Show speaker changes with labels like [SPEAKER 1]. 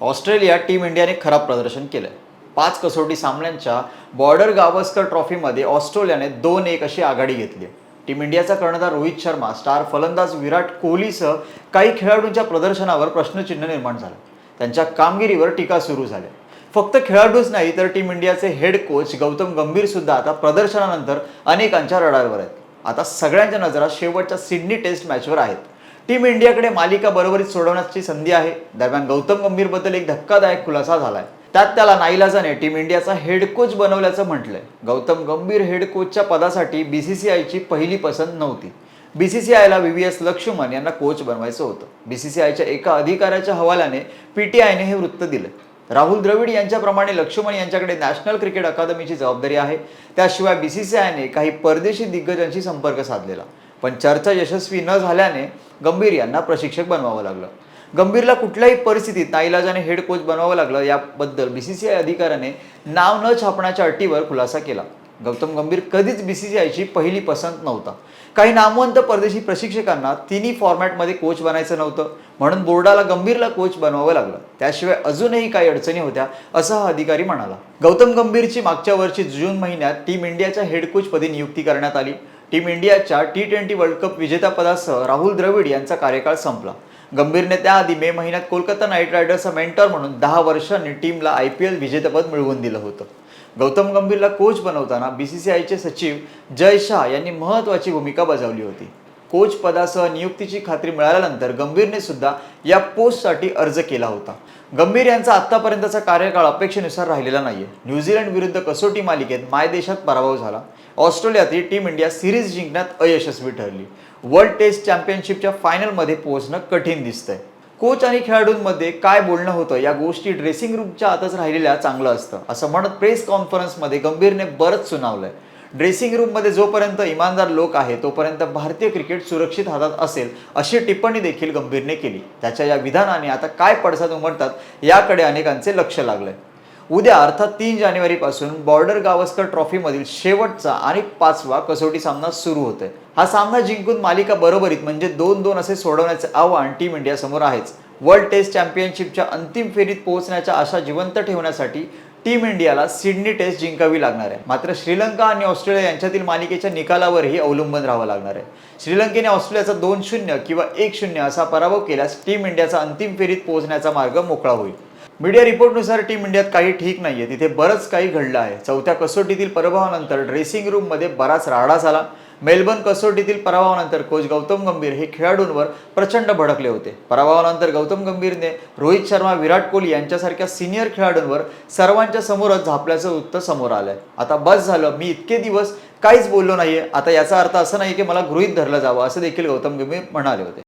[SPEAKER 1] Australia team इंडियाने खराब प्रदर्शन केलं पाच कसोटी सामन्यांच्या बॉर्डर गावस्कर ट्रॉफीमध्ये ऑस्ट्रेलियाने दोन एक अशी आघाडी घेतली. टीम इंडियाचा कर्णधार रोहित शर्मा स्टार फलंदाज विराट कोहलीसह काही खेळाडूंच्या प्रदर्शनावर प्रश्नचिन्ह निर्माण झालं. त्यांच्या कामगिरीवर टीका सुरू झाल्या फक्त खेळाडूच नाही तर टीम इंडियाचे हेड कोच गौतम गंभीर सुद्धा आता प्रदर्शनानंतर अनेकांच्या रडारवर आहेत. आता सगळ्यांच्या नजरा शेवटच्या सिडनी टेस्ट मॅचवर आहेत. टीम इंडियाकडे मालिका बरोबरीत सोडवण्याची संधी आहे. दरम्यान गौतम गंभीरबद्दल एक धक्कादायक खुलासा झालाय. त्यात त्याला नाईलाजाने टीम इंडियाचा हेड कोच बनवल्याचं म्हटलंय. गौतम गंभीर हेड कोचच्या पदासाठी बीसीसीआयची पहिली पसंत नव्हती. बीसीसीआयला व्ही व्ही एस लक्ष्मण यांना कोच बनवायचं होतं. बीसीसीआयच्या एका अधिकाऱ्याच्या हवाल्याने पीटीआयने हे वृत्त दिलं राहुल द्रविड यांच्याप्रमाणे लक्ष्मण यांच्याकडे नॅशनल क्रिकेट अकादमीची जबाबदारी आहे. त्याशिवाय बीसीसीआयने काही परदेशी दिग्गजांशी संपर्क साधलेला. पण चर्चा यशस्वी न झाल्याने गंभीर यांना प्रशिक्षक बनवावं लागलं. गंभीरला कुठल्याही परिस्थितीत नाईलाजाने हेड कोच बनवावं लागलं याबद्दल बी सी सी आय अधिकाऱ्याने नाव न छापण्याच्या अटीवर खुलासा केला. गौतम गंभीर कधीच बी सी सी आयची पहिली पसंत नव्हता. काही नामवंत परदेशी प्रशिक्षकांना तिन्ही फॉर्मॅटमध्ये कोच बनायचं नव्हतं. म्हणून बोर्डाला गंभीरला कोच बनवावं लागलं. त्याशिवाय अजूनही काही अडचणी होत्या असं हा अधिकारी म्हणाला. गौतम गंभीरची मागच्या वर्षी जून महिन्यात टीम इंडियाच्या हेड कोचपदी नियुक्ती करण्यात आली. टीम इंडियाच्या टी ट्वेंटी वर्ल्ड कप विजेतापदासह राहुल द्रविड यांचा कार्यकाळ संपला. गंभीरने त्याआधी मे महिन्यात कोलकाता नाईट रायडर्सचा मेंटर म्हणून दहा वर्षांनी टीमला आय पी एल विजेतेपद मिळवून दिलं होतं. गौतम गंभीरला कोच बनवताना बी सी सी आयचे सचिव जय शाह यांनी महत्त्वाची भूमिका बजावली होती. कोच पदासह नियुक्तीची खात्री मिळाल्यानंतर गंभीरने सुद्धा या पोस्टसाठी अर्ज केला होता. गंभीर यांचा आत्तापर्यंतचा कार्यकाळ अपेक्षेनुसार राहिलेला नाहीये. न्यूझीलंड विरुद्ध कसोटी मालिकेत मायदेशात पराभव झाला. ऑस्ट्रेलियातील टीम इंडिया सिरीज जिंकण्यात अयशस्वी ठरली. वर्ल्ड टेस्ट चॅम्पियनशिपच्या फायनलमध्ये पोहोचणं कठीण दिसतंय. कोच आणि खेळाडूंमध्ये काय बोलणं होतं या गोष्टी ड्रेसिंग रूमच्या आतच राहिलेल्या चांगलं असतं असं म्हणत प्रेस कॉन्फरन्समध्ये गंभीरने बरंच सुनावलंय. ड्रेसिंग रूममध्ये जोपर्यंत इमानदार लोक आहे तोपर्यंत भारतीय क्रिकेट सुरक्षित हातात असेल अशी टिप्पणी देखील गंभीरने केली. त्याच्या या विधानाने आता काय पडसाद उमटतात याकडे अनेकांचे लक्ष लागलंय. उद्या अर्थात तीन जानेवारीपासून बॉर्डर गावस्कर ट्रॉफीमधील शेवटचा आणि पाचवा कसोटी सामना सुरू होतोय. हा सामना जिंकून मालिका बरोबरीत म्हणजे दोन दोन असे सोडवण्याचे आव्हान टीम इंडियासमोर आहेच. वर्ल्ड टेस्ट चॅम्पियनशिपच्या अंतिम फेरीत पोहोचण्याच्या आशा जिवंत ठेवण्यासाठी टीम इंडियाला सिडनी टेस्ट जिंकावी लागणार आहे. मात्र श्रीलंका आणि ऑस्ट्रेलिया यांच्यातील मालिकेच्या निकालावरही अवलंबून राहावं लागणार आहे. श्रीलंकेने ऑस्ट्रेलियाचा दोन शून्य किंवा एक शून्य असा पराभव केल्यास टीम इंडियाचा अंतिम फेरीत पोहोचण्याचा मार्ग मोकळा होईल. मीडिया रिपोर्टनुसार टीम इंडियात काही ठीक नाहीये. तिथे बरंच काही घडलं आहे. चौथ्या कसोटीतील पराभवानंतर ड्रेसिंग रूममध्ये बराच राडा झाला. मेलबर्न कसोटीतील पराभवानंतर कोच गौतम गंभीर हे खेळाडूंवर प्रचंड भडकले होते. पराभवानंतर गौतम गंभीरने रोहित शर्मा विराट कोहली यांच्यासारख्या सिनियर खेळाडूंवर सर्वांच्या समोरच झापल्याचं वृत्त समोर आलंय. आता बस झालं मी इतके दिवस काहीच बोललो नाहीये. आता याचा अर्थ असं नाही की मला गृहित धरलं जावं असं देखील गौतम गंभीर म्हणाले होते.